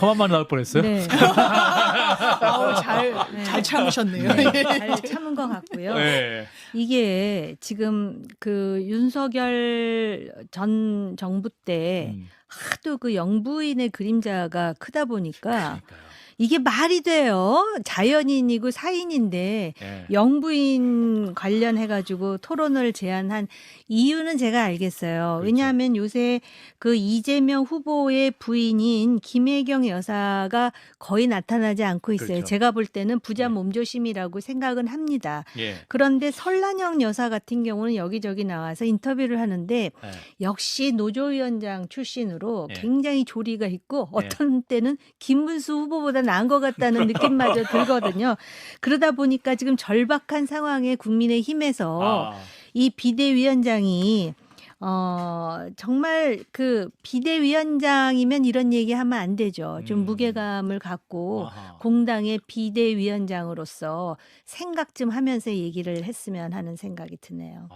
험한 말 나올 뻔했어요. 네. 아우, 잘, 네. 잘 참으셨네요. 네, 잘 참은 것 같고요. 네. 이게 지금 그 윤석열 전 정부 때 음, 하도 그 영부인의 그림자가 크다 보니까 그러니까요. 이게 말이 돼요. 자연인이고 사인인데 예. 영부인 관련해 가지고 토론을 제안한 이유는 제가 알겠어요. 그렇죠. 왜냐하면 요새 그 이재명 후보의 부인인 김혜경 여사가 거의 나타나지 않고 있어요. 그렇죠. 제가 볼 때는 부자 네. 몸조심이라고 생각은 합니다. 예. 그런데 설란영 여사 같은 경우는 여기저기 나와서 인터뷰를 하는데 예. 역시 노조위원장 출신으로 예. 굉장히 조리가 있고 예. 어떤 때는 김문수 후보보다 나은 것 같다는 느낌마저 들거든요. 그러다 보니까 지금 절박한 상황에 국민의힘에서 아, 이 비대위원장이 어 정말 그 비대위원장이면 이런 얘기 하면 안 되죠. 좀 음. 무게감을 갖고 아하. 공당의 비대위원장으로서 생각 좀 하면서 얘기를 했으면 하는 생각이 드네요.